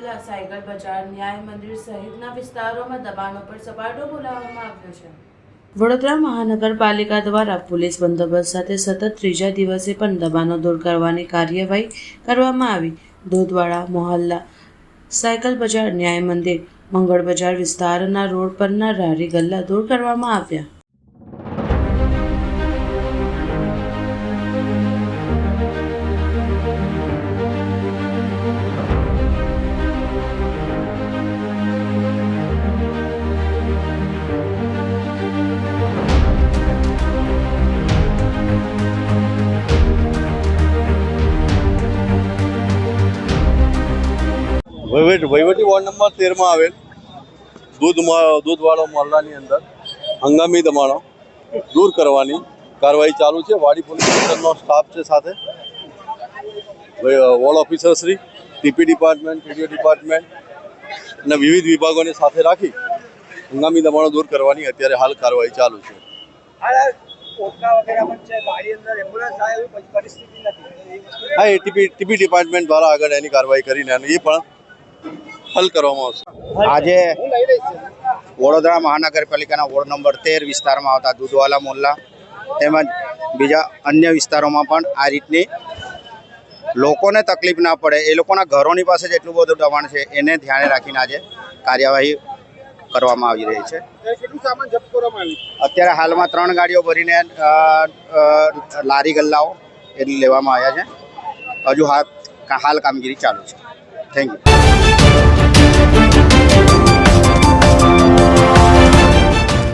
બજાર, ન્યાય મંદિર સહિતના વિસ્તારોમાં દબાણો પર સપાટો બોલાવવામાં આવ્યો છે. વડોદરા મહાનગરપાલિકા દ્વારા પોલીસ બંદોબસ્ત સાથે સતત ત્રીજા દિવસે પણ દબાણો દૂર કરવાની કાર્યવાહી કરવામાં આવી. દોધવાડા મોહલ્લા, સાયકલ બજાર, ન્યાય મંદિર, મંગળ બજાર વિસ્તારના રોડ પરના રારી ગલ્લા દૂર કરવામાં આવ્યા. વહીવટ વહીવટી વોર્ડ નંબર તેરમાં આવેલ દૂધ દૂધવાળો મહોલ્લાની અંદર હંગામી દબાણો દૂર કરવાની કાર્યવાહી ચાલુ છે. વાડી પોલીસ સ્ટેશનનો સ્ટાફ છે સાથે. Ward officer Shri, TP department PDO department અને વિવિધ વિભાગોને સાથે રાખી હંગામી દબાણો દૂર કરવાની અત્યારે હાલ કાર્યવાહી ચાલુ છે. હા, એ ટીપી ટીપી ડિપાર્ટમેન્ટ દ્વારા આગળ એની કાર્યવાહી કરીને એ પણ હલ કરવામાં આવશે. આજે વડોદરા મહાનગરપાલિકાના વોર્ડ નંબર તેર વિસ્તારમાં આવતા દૂધવાલા મોલ્લા તેમજ બીજા અન્ય વિસ્તારોમાં પણ આ રીતની લોકોને તકલીફ ના પડે. એ લોકોના ઘરોની પાસે જેટલું બધું દબાણ છે એને ધ્યાને રાખીને આજે કાર્યવાહી કરવામાં આવી રહી છે. અત્યારે હાલમાં ત્રણ ગાડીઓ ભરીને લારી ગલ્લાઓ એ લેવામાં આવ્યા છે. હજુ હાલ હાલ કામગીરી ચાલુ છે. Thank you thank you